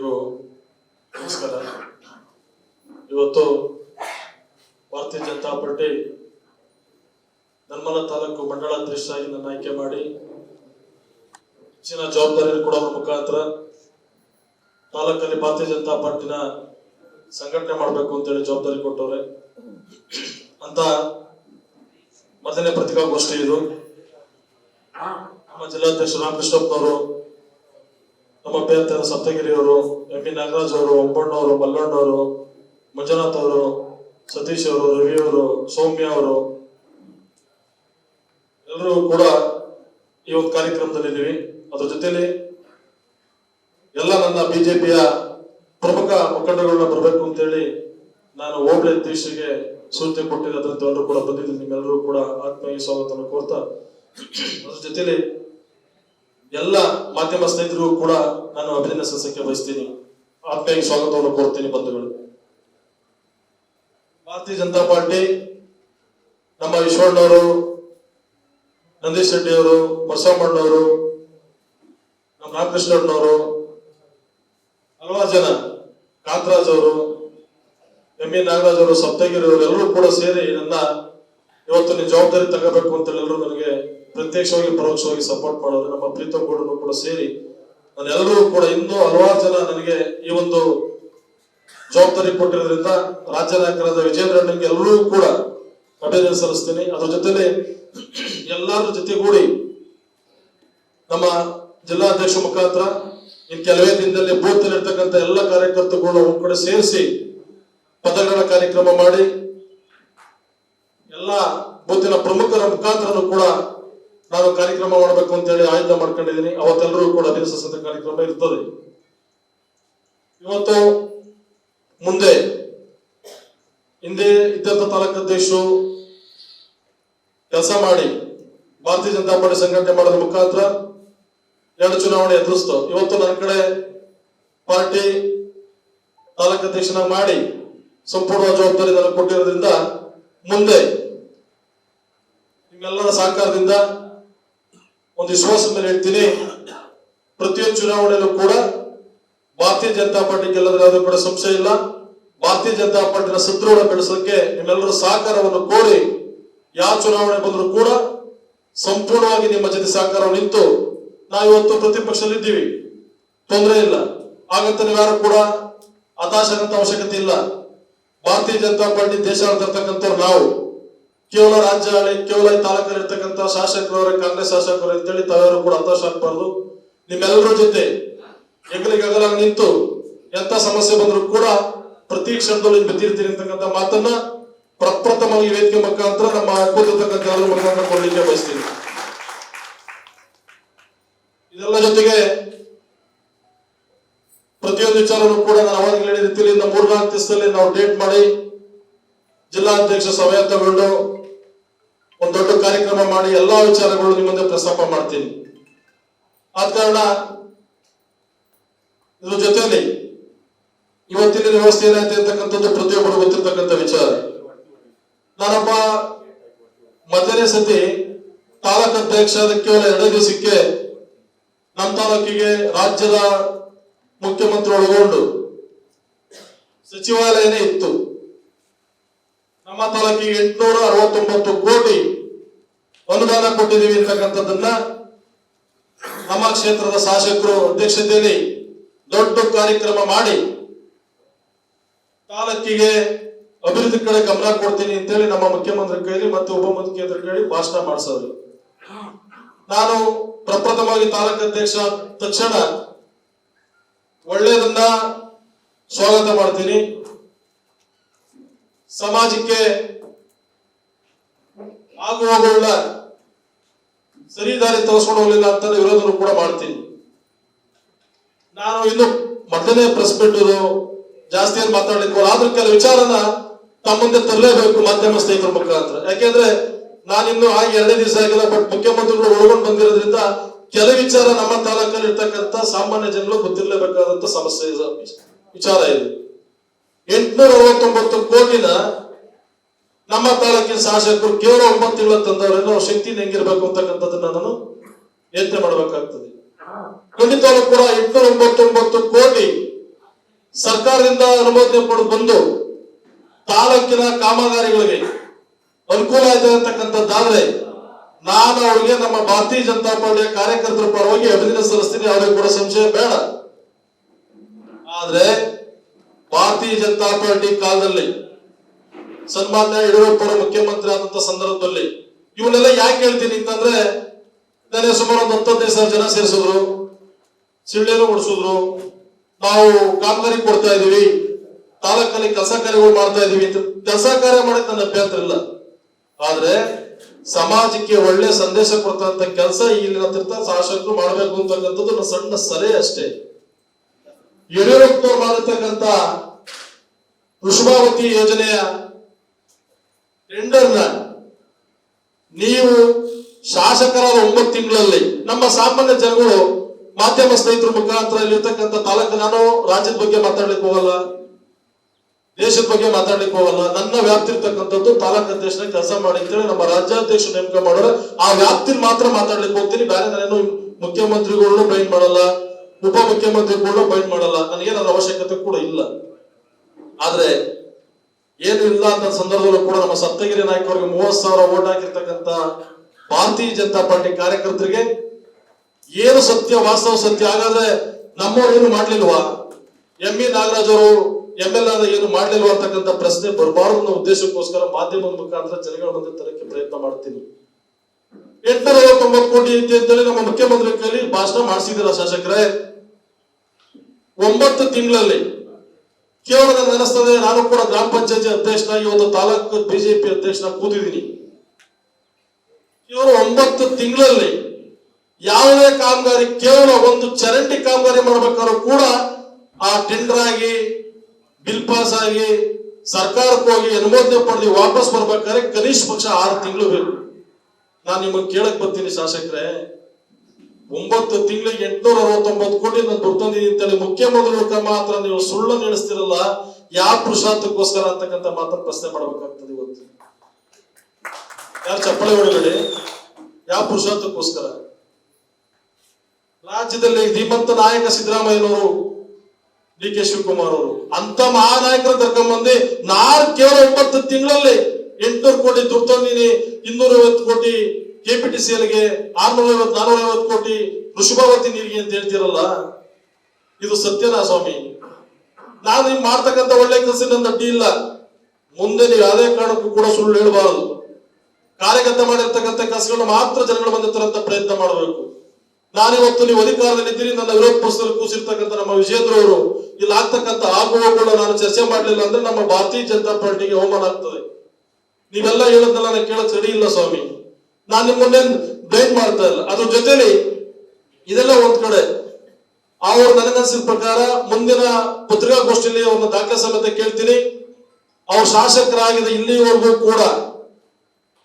ಎಲ್ರಿಗೂ ನಮಸ್ಕಾರ. ಇವತ್ತು ಭಾರತೀಯ ಜನತಾ ಪಾರ್ಟಿ ನರ್ಮಲ ತಾಲೂಕು ಮಂಡಲಾಧ್ಯಕ್ಷರಾಗಿ ನನ್ನ ಆಯ್ಕೆ ಮಾಡಿ ಹೆಚ್ಚಿನ ಜವಾಬ್ದಾರಿಯನ್ನು ಕೊಡೋದ್ರ ಮುಖಾಂತರ ತಾಲೂಕಲ್ಲಿ ಭಾರತೀಯ ಜನತಾ ಪಾರ್ಟಿನ ಸಂಘಟನೆ ಮಾಡಬೇಕು ಅಂತೇಳಿ ಜವಾಬ್ದಾರಿ ಕೊಟ್ಟವ್ರೆ. ಅಂತ ಮೊದಲನೇ ಪತ್ರಿಕಾಗೋಷ್ಠಿ ಇದು. ನಮ್ಮ ಜಿಲ್ಲಾಧ್ಯಕ್ಷ ರಾಮಕೃಷ್ಣಪ್ಪನವರು ನಮ್ಮ ಅಭ್ಯರ್ಥಿಯಾದ ಸಪ್ತಗಿರಿಯವರು ಎಂ ಪಿ ನಾಗರಾಜ್ ಅವರು ಒಬ್ಬಣ್ಣವರು ಮಲ್ಲಣ್ಣವರು ಮಂಜುನಾಥ್ ಅವರು, ಸತೀಶ್ ಅವರು, ರವಿ ಅವರು, ಸೌಮ್ಯ ಅವರು, ಎಲ್ಲರೂ ಕೂಡ ಈ ಒಂದು ಕಾರ್ಯಕ್ರಮದಲ್ಲಿದ್ದೀವಿ. ಅದ್ರ ಜೊತೆಯಲ್ಲಿ ಎಲ್ಲ ನನ್ನ ಬಿಜೆಪಿಯ ಪ್ರಮುಖ ಮುಖಂಡಗಳನ್ನ ಬರಬೇಕು ಅಂತೇಳಿ ನಾನು ಹೋಬಳಿ ಅಧ್ಯಕ್ಷರಿಗೆ ಸೂಚನೆ ಕೊಟ್ಟಿರೋದ್ರಿಂದ ಎಲ್ಲರೂ ಕೂಡ ಬಂದಿದ್ದೀನಿ ನಿಮ್ಮೆಲ್ಲರೂ ಕೂಡ ಆತ್ಮೀಯ ಸ್ವಾಗತವನ್ನು ಕೋರ್ತಾ, ಅದ್ರ ಜೊತೆಲಿ ಎಲ್ಲ ಮಾಧ್ಯಮ ಸ್ನೇಹಿತರು ಕೂಡ ನಾನು ಅಭಿನಂದನೆ ಸಲ್ಲಿಸಕ್ಕೆ ಬಯಸ್ತೀನಿ. ಆತ್ಮೀಯ ಸ್ವಾಗತವನ್ನು ಕೋರ್ತೀನಿ ಬಂಧುಗಳು. ಭಾರತೀಯ ಜನತಾ ಪಾರ್ಟಿ, ನಮ್ಮ ಈಶ್ವರಣ್ಣವರು ನಂದೀಶ್ ಶೆಟ್ಟಿ ಅವರು ಬಸವಣ್ಣವರು, ನಮ್ಮ ರಾಮಕೃಷ್ಣಣ್ಣವರು, ಹಲವಾರು ಜನ ಕಾಂತರಾಜ್ ಅವರು ಎಂ ಎ ನಾಗರಾಜ್ ಅವರು ಸಪ್ತಗಿರಿ ಅವರು ಎಲ್ಲರೂ ಕೂಡ ಸೇರಿ ನನ್ನ ಇವತ್ತು ಜವಾಬ್ದಾರಿ ತಗೋಬೇಕು ಅಂತ ಎಲ್ಲರೂ ನನಗೆ ಪ್ರತ್ಯಕ್ಷವಾಗಿ, ಪರೋಕ್ಷವಾಗಿ ಸಪೋರ್ಟ್ ಮಾಡೋದು, ನಮ್ಮ ಪ್ರೀತಮ್ ಗೌಡರು ಕೂಡ ಸೇರಿ ನಾನೆಲ್ಲರೂ ಕೂಡ ಇನ್ನೂ ಹಲವಾರು ಜನ ನನಗೆ ಈ ಒಂದು ಜವಾಬ್ದಾರಿ ಕೊಟ್ಟಿರೋದ್ರಿಂದ ರಾಜ್ಯ ನಾಯಕರಾದ ವಿಜೇಂದ್ರ ಅಣ್ಣನಿಗೆ ಎಲ್ಲರೂ ಕೂಡ ಅಭಿನಂದನೆ ಸಲ್ಲಿಸ್ತೀನಿ. ಅದ್ರ ಜೊತೆಲಿ ಎಲ್ಲರ ಜೊತೆಗೂಡಿ ನಮ್ಮ ಜಿಲ್ಲಾಧ್ಯಕ್ಷ ಮುಖಾಂತರ ಇನ್ ಕೆಲವೇ ದಿನದಲ್ಲಿ ಬೂತ್ ಇರ್ತಕ್ಕಂಥ ಎಲ್ಲ ಕಾರ್ಯಕರ್ತರುಗಳು ಒಂದ್ ಕಡೆ ಸೇರಿಸಿ ಪದಗಳ ಕಾರ್ಯಕ್ರಮ ಮಾಡಿ ಎಲ್ಲ ಬೂತಿನ ಪ್ರಮುಖರ ಮುಖಾಂತರನು ಕೂಡ ನಾನು ಕಾರ್ಯಕ್ರಮ ಮಾಡಬೇಕು ಅಂತ ಹೇಳಿ ಆಯ್ಕೆ ಮಾಡ್ಕೊಂಡಿದ್ದೀನಿ. ಅವತ್ತೆಲ್ಲರೂ ಕೂಡ ಅಭಿನಂದಿಸಿದ ಕಾರ್ಯಕ್ರಮ ಇರ್ತದೆ. ಇವತ್ತು ಮುಂದೆ ಹಿಂದೆ ಇದ್ದಂತ ತಾಲೂಕಾಧ್ಯಕ್ಷರು ಕೆಲಸ ಮಾಡಿ ಭಾರತೀಯ ಜನತಾ ಪಾರ್ಟಿ ಸಂಘಟನೆ ಮಾಡೋದ್ರ ಮುಖಾಂತರ ಎರಡು ಚುನಾವಣೆ ಎದುರಿಸ್ತು. ಇವತ್ತು ನನ್ನ ಕಡೆ ಪಾರ್ಟಿ ತಾಲೂಕಾಧ್ಯಕ್ಷನಾಗಿ ಮಾಡಿ ಸಂಪೂರ್ಣ ಜವಾಬ್ದಾರಿ ನನಗೆ ಕೊಟ್ಟಿರೋದ್ರಿಂದ ಮುಂದೆ ನಿಮ್ಮೆಲ್ಲರ ಸಹಕಾರದಿಂದ ಒಂದು ವಿಶ್ವಾಸ ಮೇಲೆ ಹೇಳ್ತೀನಿ. ಪ್ರತಿಯೊಂದು ಚುನಾವಣೆಯಲ್ಲೂ ಕೂಡ ಭಾರತೀಯ ಜನತಾ ಪಾರ್ಟಿ ಗೆಲ್ಲದ್ರೆ ಯಾವುದೇ ಕೂಡ ಸಂಶಯ ಇಲ್ಲ. ಭಾರತೀಯ ಜನತಾ ಪಾರ್ಟಿನ ಸದೃಢ ಬೆಳೆಸೋಕೆ ನಿಮ್ಮೆಲ್ಲರೂ ಸಹಕಾರವನ್ನು ಕೋರಿ ಯಾವ ಚುನಾವಣೆ ಬಂದರೂ ಕೂಡ ಸಂಪೂರ್ಣವಾಗಿ ನಿಮ್ಮ ಜೊತೆ ಸಹಕಾರ ನಿಂತು ನಾವು ಇವತ್ತು ಪ್ರತಿಪಕ್ಷದಲ್ಲಿ ಇದ್ದೀವಿ. ತೊಂದರೆ ಇಲ್ಲ. ಹಾಗಂತ ನೀವ್ಯಾರು ಕೂಡ ಹತಾಶಾಗಂತ ಅವಶ್ಯಕತೆ ಇಲ್ಲ. ಭಾರತೀಯ ಜನತಾ ಪಾರ್ಟಿ ದೇಶ ನಾವು ಕೇವಲ ರಾಜ್ಯ ಆಗಲಿ ಕೇವಲ ಈ ತಾಲೂಕಲ್ಲಿ ಇರ್ತಕ್ಕಂಥ ಕಾಂಗ್ರೆಸ್ ಶಾಸಕರು ಅಂತೇಳಿ ತಾವೆಲ್ಲರೂ ಕೂಡ ಹತಾಶ ಆಗ್ಬಾರ್ದು. ನಿಮ್ಮೆಲ್ಲರ ಜೊತೆ ಹೆಗಲಿಗಗಲ ನಿಂತು ಎಂತ ಸಮಸ್ಯೆ ಬಂದರೂ ಕೂಡ ಪ್ರತಿ ಕ್ಷಣದಲ್ಲಿ ಬೆತ್ತಿರ್ತೀನಿ ಅಂತಕ್ಕಂಥ ಮಾತನ್ನ ಪ್ರಪ್ರಥಮವಾಗಿ ವೇದಿಕೆ ಮುಖಾಂತರ ನಮ್ಮ ಕೂತಿರ್ತಕ್ಕಂಥ ಎಲ್ಲರ ಮುಖಾಂತರ ಕೊಡಲಿಕ್ಕೆ ಬಯಸ್ತೀನಿ. ಇದೆಲ್ಲ ಜೊತೆಗೆ ಪ್ರತಿಯೊಂದು ವಿಚಾರವನ್ನು ಕೂಡ ನಾನು ಅವಾಗಲೇ ಹೇಳಿದ ರೀತಿಯಲ್ಲಿ ಮೂರ್ನಾಲ್ಕು ದಿವಸದಲ್ಲಿ ನಾವು ಡೇಟ್ ಮಾಡಿ ಜಿಲ್ಲಾಧ್ಯಕ್ಷ ಸಭೆ ತಗೊಂಡು ಒಂದು ದೊಡ್ಡ ಕಾರ್ಯಕ್ರಮ ಮಾಡಿ ಎಲ್ಲಾ ವಿಚಾರಗಳು ನಿಮ್ಮ ಮುಂದೆ ಪ್ರಸ್ತಾಪ ಮಾಡ್ತೀನಿ. ಆದ ಕಾರಣ ಇದ್ರ ಜೊತೆಯಲ್ಲಿ ಇವತ್ತಿನ ವ್ಯವಸ್ಥೆ ಏನಾಯ್ತು ಅಂತಕ್ಕಂಥದ್ದು ಪ್ರತಿಯೊಬ್ಬರು ಗೊತ್ತಿರ್ತಕ್ಕಂಥ ವಿಚಾರ. ನಾನೊಬ್ಬ ಮೊದಲನೇ ಸತಿ ತಾಲೂಕು ಅಧ್ಯಕ್ಷ ಕೇವಲ ಎರಡು ದಿವಸಕ್ಕೆ ನಮ್ಮ ತಾಲೂಕಿಗೆ ರಾಜ್ಯದ ಮುಖ್ಯಮಂತ್ರಿ ಒಳಗೊಂಡು ಸಚಿವಾಲಯನೇ ಇತ್ತು. ನಮ್ಮ ತಾಲೂಕಿಗೆ ಎಂಟುನೂರ ಅರವತ್ತೊಂಬತ್ತು ಕೋಟಿ ಅನುದಾನ ಕೊಟ್ಟಿದ್ದೀವಿ ಅಂತಕ್ಕಂಥದ್ದನ್ನ ನಮ್ಮ ಕ್ಷೇತ್ರದ ಶಾಸಕರು ಅಧ್ಯಕ್ಷತೆಯಲ್ಲಿ ದೊಡ್ಡ ಕಾರ್ಯಕ್ರಮ ಮಾಡಿ ತಾಲೂಕಿಗೆ ಅಭಿವೃದ್ಧಿ ಕಡೆ ಗಮನ ಕೊಡ್ತೀನಿ ಅಂತೇಳಿ ನಮ್ಮ ಮುಖ್ಯಮಂತ್ರಿ ಕೈಲಿ ಮತ್ತು ಉಪಮುಖ್ಯಮಂತ್ರಿ ಕೇಳಿ ಭಾಷಣ ಮಾಡಿಸೋದು. ನಾನು ಪ್ರಪ್ರಥಮವಾಗಿ ತಾಲೂಕು ಅಧ್ಯಕ್ಷ ತಕ್ಷಣ ಒಳ್ಳೆಯದನ್ನ ಸ್ವಾಗತ ಮಾಡ್ತೀನಿ. ಸಮಾಜಕ್ಕೆ ಆಗು ಹೋಗುವುದಿಲ್ಲ ಸರಿ ದಾರಿ ತೋರಿಸ್ಕೊಂಡು ಹೋಗಲಿಲ್ಲ ಅಂತ ವಿರೋಧನೂ ಕೂಡ ಮಾಡ್ತೀನಿ. ನಾನು ಇನ್ನು ಮೊದಲನೇ ಪ್ರೆಸ್ ಬಿಟ್ಟರು ಜಾಸ್ತಿ ಏನು ಮಾತಾಡ್ಲಿಕ್ಕೆ ಆದ್ರೂ ಕೆಲವು ವಿಚಾರನ ತಮ್ಮ ಮುಂದೆ ತರಲೇಬೇಕು ಮಾಧ್ಯಮ ಸ್ನೇಹಿತರ ಮುಖಾಂತರ. ಯಾಕೆಂದ್ರೆ ನಾನಿನ್ನು ಆಗಿ ಎರಡೇ ದಿವಸ ಆಗಿಲ್ಲ ಬಟ್ ಮುಖ್ಯಮಂತ್ರಿಗಳು ಒಳಗೊಂಡು ಬಂದಿರೋದ್ರಿಂದ ಕೆಲವು ವಿಚಾರ ನಮ್ಮ ತಾಲೂಕಲ್ಲಿ ಇರ್ತಕ್ಕಂಥ ಸಾಮಾನ್ಯ ಜನರು ಗೊತ್ತಿರಲೇಬೇಕಾದಂತ ಸಮಸ್ಯೆ ವಿಚಾರ ಇದೆ. ಎಂಟುನೂರ ಅರವತ್ತೊಂಬತ್ತು ಕೋಟಿನ ನಮ್ಮ ತಾಲೂಕಿನ ಶಾಸಕರು ಕೇವಲ ಒಂಬತ್ತು ತಿಂಗಳ ಅವ್ರ ಶಕ್ತಿ ಹೆಂಗಿರ್ಬೇಕು ಅಂತಕ್ಕಂಥದ್ದನ್ನ ನಾನು ಯೋಚನೆ ಮಾಡಬೇಕಾಗ್ತದೆ. ಖಂಡಿತವಾಗ್ಲೂ ಕೂಡ ಎಂಟುನೂರ ಒಂಬತ್ತೊಂಬತ್ತು ಕೋಟಿ ಸರ್ಕಾರದಿಂದ ಅನುಮೋದನೆ ಪಡೆದು ಬಂದು ತಾಲೂಕಿನ ಕಾಮಗಾರಿಗಳಿಗೆ ಅನುಕೂಲ ಆಯ್ತು ಅಂತಕ್ಕಂಥದ್ದಾದ್ರೆ ನಾನು ಅವರಿಗೆ ನಮ್ಮ ಭಾರತೀಯ ಜನತಾ ಪಾರ್ಟಿಯ ಕಾರ್ಯಕರ್ತರ ಪರವಾಗಿ ಅಭಿನಂದನೆ ಸಲ್ಲಿಸ್ತೀನಿ, ಅವ್ರಿಗೆ ಕೂಡ ಸಂಶಯ ಬೇಡ. ಆದ್ರೆ ಭಾರತೀಯ ಜನತಾ ಪಾರ್ಟಿ ಕಾಲದಲ್ಲಿ ಸನ್ಮಾನ್ಯ ಯಡಿಯೂರಪ್ಪರ ಮುಖ್ಯಮಂತ್ರಿ ಆದಂತ ಸಂದರ್ಭದಲ್ಲಿ ಇವನ್ನೆಲ್ಲ ಯಾಕೆ ಹೇಳ್ತೀನಿ ಅಂತಂದ್ರೆ ನನಗೆ ಸುಮಾರು ಒಂದು ಹತ್ತು ಹದಿನೈದು ಸಾವಿರ ಜನ ಸೇರಿಸಿದ್ರು, ಸಿಳ್ಳೆನು ಓಡಿಸಿದ್ರು ನಾವು ಕಾಮಗಾರಿ ಕೊಡ್ತಾ ಇದೀವಿ ತಾಲೂಕಲ್ಲಿ ಕೆಲಸ ಕಾರ್ಯಗಳು ಮಾಡ್ತಾ ಇದೀವಿ ಅಂತ ಕೆಲಸ ಕಾರ್ಯ ಮಾಡಕ್ ನನ್ನ ಅಭ್ಯಂತರ ಇಲ್ಲ. ಆದ್ರೆ ಸಮಾಜಕ್ಕೆ ಒಳ್ಳೆ ಸಂದೇಶ ಕೊಡ್ತಕ್ಕಂಥ ಕೆಲಸ ಇಲ್ಲಿನ ತೀರ್ಥ ಶಾಸಕರು ಮಾಡಬೇಕು ಅಂತಕ್ಕಂಥದ್ದು ನನ್ನ ಸಣ್ಣ ಸಲಹೆ ಅಷ್ಟೇ. ಯಡಿಯೂರಪ್ಪ ಮಾಡಿರ್ತಕ್ಕಂಥ ವೃಷಭಾವತಿ ಯೋಜನೆಯ ಟೆಂಡರ್ನ ನೀವು ಶಾಸಕರಾದ ಒಂಬತ್ತು ತಿಂಗಳಲ್ಲಿ ನಮ್ಮ ಸಾಮಾನ್ಯ ಜನಗಳು, ಮಾಧ್ಯಮ ಸ್ನೇಹಿತರ ಮುಖಾಂತರ ಇಲ್ಲಿರ್ತಕ್ಕಂಥ ತಾಲೂಕು ನಾನು ರಾಜ್ಯದ ಬಗ್ಗೆ ಮಾತಾಡ್ಲಿಕ್ಕೆ ಹೋಗಲ್ಲ, ದೇಶದ ಬಗ್ಗೆ ಮಾತಾಡ್ಲಿಕ್ಕೆ ಹೋಗಲ್ಲ. ನನ್ನ ವ್ಯಾಪ್ತಿ ಇರ್ತಕ್ಕಂಥದ್ದು ತಾಲೂಕು ಅಧ್ಯಕ್ಷನ ಕೆಲಸ ಮಾಡಿ ಅಂತೇಳಿ ನಮ್ಮ ರಾಜ್ಯಾಧ್ಯಕ್ಷ ನೇಮಕ ಮಾಡೋರು. ಆ ವ್ಯಾಪ್ತಿ ಮಾತ್ರ ಮಾತಾಡ್ಲಿಕ್ಕೆ ಹೋಗ್ತೀನಿ. ಬೇರೆ ನಾನೇನು ಮುಖ್ಯಮಂತ್ರಿಗಳನ್ನೂ ಬೈಂಡ್ ಮಾಡಲ್ಲ ಉಪ ಮುಖ್ಯಮಂತ್ರಿಗಳನ್ನೂ ಬೈಂಡ್ ಮಾಡಲ್ಲ. ನನಗೆ ನನ್ನ ಅವಶ್ಯಕತೆ ಕೂಡ ಇಲ್ಲ. ಆದ್ರೆ ಏನು ಇಲ್ಲ ಅಂತ ಸಂದರ್ಭದಲ್ಲೂ ಕೂಡ ನಮ್ಮ ಸಪ್ತಗಿರಿ ನಾಯಕ್ ಅವರಿಗೆ ಮೂವತ್ ಸಾವಿರ ಓಟ್ ಹಾಕಿರ್ತಕ್ಕಂತ ಭಾರತೀಯ ಜನತಾ ಪಾರ್ಟಿ ಕಾರ್ಯಕರ್ತರಿಗೆ ಏನು ಸತ್ಯ, ವಾಸ್ತವ ಸತ್ಯ? ಹಾಗಾದ್ರೆ ನಮ್ಮವ್ರು ಏನು ಮಾಡ್ಲಿಲ್ವಾ? ಎಂ ಇ ನಾಗರಾಜ್ ಅವರು ಎಂ ಎಲ್ ಏನು ಮಾಡ್ಲಿಲ್ವಾ ಅಂತಕ್ಕಂಥ ಪ್ರಶ್ನೆ ಬರಬಾರದು ಅನ್ನೋ ಉದ್ದೇಶಕ್ಕೋಸ್ಕರ ಮಾಧ್ಯಮದ ಮುಖಾಂತರ ಜನಗಳ ಮುಂದೆ ತರಕ್ಕೆ ಪ್ರಯತ್ನ ಮಾಡ್ತೀನಿ. ಎಂಟುನೂರ ತೊಂಬತ್ತು ಕೋಟಿ ಐತಿ ಅಂತೇಳಿ ನಮ್ಮ ಮುಖ್ಯಮಂತ್ರಿ ಕೈಲಿ ಭಾಷಣ ಮಾಡಿಸಿದಿರ ಶಾಸಕರೇ? ಒಂಬತ್ತು ತಿಂಗಳಲ್ಲಿ ಕೇವಲ ನನಗೆ ಅನಿಸ್ತದೆ ನಾನು ಕೂಡ ಗ್ರಾಮ ಪಂಚಾಯತಿ ಅಧ್ಯಕ್ಷನಾಗಿ ಒಂದು ತಾಲೂಕು ಬಿಜೆಪಿ ಅಧ್ಯಕ್ಷನ ಕೂತಿದ್ದೀನಿ. ಇವರು ಒಂಬತ್ತು ತಿಂಗಳಲ್ಲಿ ಯಾವುದೇ ಕಾಮಗಾರಿ, ಕೇವಲ ಒಂದು ಚರಂಡಿ ಕಾಮಗಾರಿ ಮಾಡಬೇಕಾದ್ರೂ ಕೂಡ ಆ ಟೆಂಡರ್ ಆಗಿ, ಬಿಲ್ ಪಾಸ್ ಆಗಿ, ಸರ್ಕಾರಕ್ಕೆ ಹೋಗಿ ಅನುಮೋದನೆ ಪಡೆದು ವಾಪಸ್ ಬರ್ಬೇಕಾದ್ರೆ ಕನಿಷ್ಠ ಪಕ್ಷ ಆರು ತಿಂಗಳು ಬೇಕು. ನಾನು ನಿಮಗೆ ಕೇಳಕ್ ಬರ್ತೀನಿ ಶಾಸಕರೇ. ಒಂಬತ್ತು ತಿಂಗಳಿಗೆ ಎಂಟುನೂರ ಅರವತ್ತೊಂಬತ್ತು ಕೋಟಿ ನಾನು ದುಡ್ಡು ಅಂತೇಳಿ ಮುಖ್ಯಮಂತ್ರಿಗಳ ಮಾತ್ರ ನೀವು ಸುಳ್ಳು ನಡೆಸ್ತಿರಲ್ಲ, ಯಾವ ಪುರುಷಾರ್ಥಕ್ಕೋಸ್ಕರ ಅಂತಕ್ಕಂಥ ಮಾತ್ರ ಪ್ರಶ್ನೆ ಮಾಡಬೇಕಾಗ್ತದೆ ಇವತ್ತು. ಯಾರು ಚಪ್ಪಳೆ ಹೊಡಬೇಡಿ? ಯಾವ ಪುರುಷಾರ್ಥಕ್ಕೋಸ್ಕರ? ರಾಜ್ಯದಲ್ಲಿ ಧೀಮಂತ ನಾಯಕ ಸಿದ್ದರಾಮಯ್ಯನವರು, ಡಿ ಕೆ ಶಿವಕುಮಾರ್ ಅವರು. ಅಂತ ಮಹಾನಾಯಕರ ಕರ್ಕೊಂಡ್ಬಂದು ನಾಲ್ಕು ಕೇವಲ ಒಂಬತ್ತು ತಿಂಗಳಲ್ಲಿ ಎಂಟುನೂರು ಕೋಟಿ ದುಡ್ಡು ತಂದಿನಿ ಇನ್ನೂರ ಐವತ್ತು ಕೋಟಿ ಕೆಪಿಟಿಸಿಎಲ್ಗೆ ಆರ್ನೂರ ಐವತ್ ನಾನೂರ ಐವತ್ತು ಕೋಟಿ ವೃಷಭಾವತಿ ನೀರಿಗೆ ಅಂತ ಹೇಳ್ತೀರಲ್ಲ? ಇದು ಸತ್ಯನಾ ಸ್ವಾಮಿ. ನಾನು ನಿಮ್ ಮಾಡ್ತಕ್ಕಂಥ ಒಳ್ಳೆ ಕೆಲಸ ನನ್ನ ಅಡ್ಡಿ ಇಲ್ಲ. ಮುಂದೆ ನೀವು ಯಾವುದೇ ಕಾರಣಕ್ಕೂ ಕೂಡ ಸುಳ್ಳು ಹೇಳಬಾರದು. ಕಾರ್ಯಗತ ಮಾಡಿರ್ತಕ್ಕಂಥ ಕೆಲಸಗಳನ್ನ ಮಾತ್ರ ಜನಗಳು ತರಂತ ಪ್ರಯತ್ನ ಮಾಡಬೇಕು. ನಾನಿವತ್ತು ನೀವು ಅಧಿಕಾರದಲ್ಲಿ ಇದ್ದೀರಿ, ನನ್ನ ವಿರೋಧ ಪಕ್ಷದಲ್ಲಿ ಕೂಸಿರ್ತಕ್ಕಂಥ ನಮ್ಮ ವಿಜೇಂದ್ರ ಅವರು, ಇಲ್ಲಿ ಆಗ್ತಕ್ಕಂಥ ಆಗುವಗಳು ನಾನು ಚರ್ಚೆ ಮಾಡಲಿಲ್ಲ ಅಂದ್ರೆ ನಮ್ಮ ಭಾರತೀಯ ಜನತಾ ಪಾರ್ಟಿಗೆ ಅವಮಾನ ಆಗ್ತದೆ. ನೀವೆಲ್ಲ ಹೇಳೋದನ್ನ ನಾನು ಕೇಳಕ್ ಸರಿ ಇಲ್ಲ ಸ್ವಾಮಿ. ನಾನು ಮುಂದೆ ಬ್ಲೇಮ್ ಮಾಡ್ತಾ ಇಲ್ಲ. ಅದ್ರ ಜೊತೆಲಿ ಇದೆಲ್ಲ ಒಂದ್ ಕಡೆ ಅವರು ನನಗನ್ಸಿದ ಪ್ರಕಾರ ಮುಂದಿನ ಪತ್ರಿಕಾಗೋಷ್ಠಿಯಲ್ಲಿ ಅವ್ರನ್ನ ದಾಖಲೆ ಸಮೇತ ಕೇಳ್ತೀನಿ. ಅವ್ರ ಶಾಸಕರಾಗಿದ್ದ ಇಲ್ಲಿವರೆಗೂ ಕೂಡ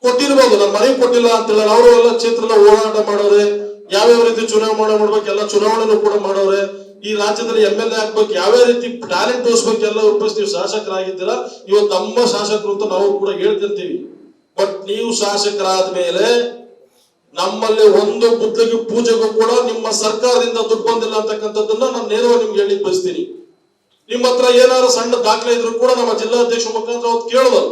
ಕೊಟ್ಟಿರ್ಬೋದು, ನಾನು ಮನೆಗೆ ಕೊಟ್ಟಿಲ್ಲ ಅಂತ ಹೇಳಿ ಅವರು ಎಲ್ಲ ಕ್ಷೇತ್ರ ಹೋರಾಟ ಮಾಡೋರೆ, ಯಾವ್ಯಾವ ರೀತಿ ಚುನಾವಣೆ ಮಾಡ್ಬೇಕು, ಎಲ್ಲ ಚುನಾವಣೆನೂ ಕೂಡ ಮಾಡೋರೆ. ಈ ರಾಜ್ಯದಲ್ಲಿ ಎಂ ಎಲ್ ಎ ಆಗ್ಬೇಕು, ಯಾವ್ಯಾವ ರೀತಿ ಟ್ಯಾಲೆಂಟ್ ತೋರಿಸ್ಬೇಕು ಎಲ್ಲ ನೀವು ಶಾಸಕರಾಗಿದ್ದೀರಾ ಇವತ್ತು ನಮ್ಮ ಶಾಸಕರು ಅಂತ ನಾವು ಕೂಡ ಹೇಳ್ಕೊಂತೀವಿ ಬಟ್ ನೀವು ಶಾಸಕರಾದ ಮೇಲೆ ನಮ್ಮಲ್ಲಿ ಒಂದು ಬುದ್ಧಿಗೆ ಪೂಜೆಗೂ ಕೂಡ ನಿಮ್ಮ ಸರ್ಕಾರದಿಂದ ದುಡ್ಡು ಬಂದಿಲ್ಲ ಅಂತಕ್ಕಂಥದ್ದನ್ನ ನಾನು ನೇರವಾಗಿ ನಿಮ್ಗೆ ಹೇಳಿ ಬಯಸ್ತೀನಿ. ನಿಮ್ಮ ಹತ್ರ ಏನಾದ್ರು ಸಣ್ಣ ದಾಖಲೆ ಇದ್ರು ಕೂಡ ನಮ್ಮ ಜಿಲ್ಲಾಧ್ಯಕ್ಷ ಮುಖಾಂತರ ಅವತ್ತು ಕೇಳುವರು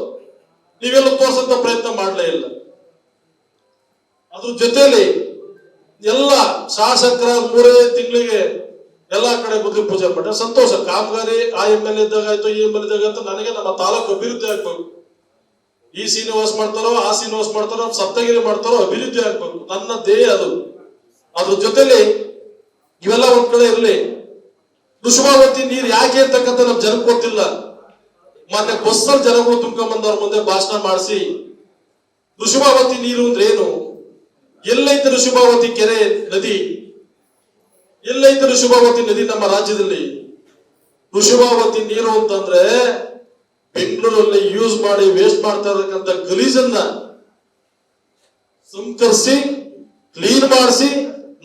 ನೀವೆಲ್ಲ ತೋರ್ಸಂತ ಪ್ರಯತ್ನ ಮಾಡಲೇ ಇಲ್ಲ. ಅದ್ರ ಜೊತೆಲಿ ಎಲ್ಲ ಶಾಸಕರ ಮೂರೇ ತಿಂಗಳಿಗೆ ಎಲ್ಲಾ ಕಡೆ ಬುದ್ಧಿ ಪೂಜೆ ಮಾಡ್ರೆ ಸಂತೋಷ, ಕಾಮಗಾರಿ, ಆ ಎಂ ಎಲ್ ಇದ್ದಾಗ ಆಯ್ತು, ಈ ಎಂ ಎಲ್ ಇದ್ದಾಗ ಅಂತ ನನಗೆ ನಮ್ಮ ತಾಲೂಕು ಅಭಿವೃದ್ಧಿ ಆಗ್ಬೇಕು. ಈ ಶ್ರೀನಿವಾಸ್ ಮಾಡ್ತಾರೋ, ಆ ಶ್ರೀನಿವಾಸ್ ಮಾಡ್ತಾರೋ, ಸಪ್ತಗಿರಿ ಮಾಡ್ತಾರೋ, ಅಭಿವೃದ್ಧಿ ಆಗ್ಬೇಕು. ನನ್ನ ದೇಹ ಅದು. ಅದ್ರ ಜೊತೆಲಿ ಇವೆಲ್ಲ ಒಂದ್ ಕಡೆ ಇರಲಿ. ದುಷ್ಮಾವತಿ ನೀರ್ ಯಾಕೆ ಅಂತಕ್ಕಂಥ ನಮ್ ಜನಕ್ಕೆ ಗೊತ್ತಿಲ್ಲ. ಮೊನ್ನೆ ಬಸ್ಸಲ್ಲಿ ಜನಗಳು ತುಂಬ್ಕೊಂಡ್ ಬಂದವ್ರ ಮುಂದೆ ಭಾಷಣ ಮಾಡಿಸಿ, ಋಷಭಾವತಿ ನೀರು ಅಂದ್ರೆ ಏನು? ಎಲ್ಲೈತೆ ಋಷಭಾವತಿ ಕೆರೆ ನದಿ? ಎಲ್ಲೈತೆ ಋಷಭಾವತಿ ನದಿ ನಮ್ಮ ರಾಜ್ಯದಲ್ಲಿ? ಋಷಭಾವತಿ ನೀರು ಅಂತಂದ್ರೆ ಬೆಂಗಳೂರಲ್ಲಿ ಯೂಸ್ ಮಾಡಿ ವೇಸ್ಟ್ ಮಾಡ್ತಾ ಇರತಕ್ಕಂಥ ಗಲೀಜನ್ನ ಸಂಕರಿಸಿ ಕ್ಲೀನ್ ಮಾಡಿಸಿ,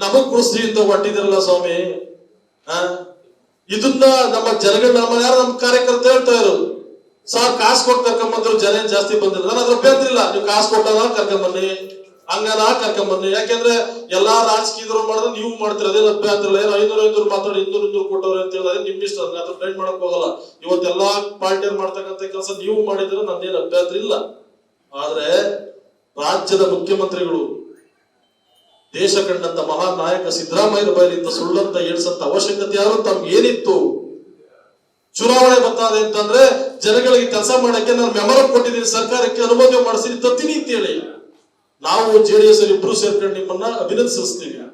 ನಮಗ್ ಕುಡಿಸ್ತೀವಿ ಅಂತ ಹೊಟ್ಟಿದಿರಲ್ಲ ಸ್ವಾಮಿ. ಇದನ್ನ ನಮ್ಮ ಜನಗಳ ನಮ್ಮ ಯಾರು ನಮ್ಮ ಕಾರ್ಯಕರ್ತ ಹೇಳ್ತಾ ಇರೋದು. ಸರ್, ಕಾಸು ಕೊಟ್ಟು ಕರ್ಕೊಂಡ್ ಬಂದ್ರು ಜನ ಜಾಸ್ತಿ ಬಂದಿದ್ರು ನಾನು ಅದ್ರ ನೀವು ಕಾಸು ಕೊಟ್ಟಾಗ ಕರ್ಕೊಂಡ್ ಬನ್ನಿ. ಹಂಗಾನ ಕರ್ಕೊಂಬನ್ನಿ ಯಾಕೆಂದ್ರೆ ಎಲ್ಲಾ ರಾಜಕೀಯದವ್ರು ಮಾಡಿದ್ರೆ, ನೀವು ಮಾಡ್ತೀರ. ಅದೇ ಲಭ್ಯ ಇಲ್ಲ ಏನೋ ಐನೂರು ಐನೂರು ಮಾತಾಡಿ ಇನ್ನೂರು ಇನ್ನೂರು ಕೊಟ್ಟವ್ರೆ ಅಂತ ಹೇಳಿದ್ರೆ ನಿಮ್ ಇಷ್ಟ. ಅದ್ರ ಟ್ರೈನ್ ಮಾಡಕ್ ಹೋಗಲ್ಲ. ಇವತ್ತೆಲ್ಲಾ ಪಾರ್ಟಿಯವ್ರು ಮಾಡ್ತಕ್ಕಂಥ ಕೆಲಸ ನೀವು ಮಾಡಿದ್ರೆ ನನ್ನೇನು ಅಭ್ಯಂತರ ಇಲ್ಲ. ಆದ್ರೆ ರಾಜ್ಯದ ಮುಖ್ಯಮಂತ್ರಿಗಳು, ದೇಶ ಕಂಡಂತ ಮಹಾನ್ ನಾಯಕ ಸಿದ್ದರಾಮಯ್ಯ ಬಯಲಿಂದ ಸುಳ್ಳಂತ ಏಳ್ಸಂತ ಅವಶ್ಯಕತೆ ಯಾರು? ತಮ್ಗೆ ಏನಿತ್ತು? ಚುನಾವಣೆ ಬರ್ತದೆ ಅಂತಂದ್ರೆ ಜನಗಳಿಗೆ ಕೆಲಸ ಮಾಡಕ್ಕೆ ನಾನು ಮೆಮರ ಕೊಟ್ಟಿದ್ದೀನಿ. ಸರ್ಕಾರಕ್ಕೆ ಅನುಮೋದನೆ ಮಾಡಿಸಿ ತತ್ತೀನಿ ಅಂತ ಹೇಳಿ ನಾವು ಜೆಡಿಎಸ್ ಇಬ್ರು ಸೇರ್ಕೊಂಡು ನಿಮ್ಮನ್ನ ಅಭಿನಂದಿಸ್ತೀವಿ.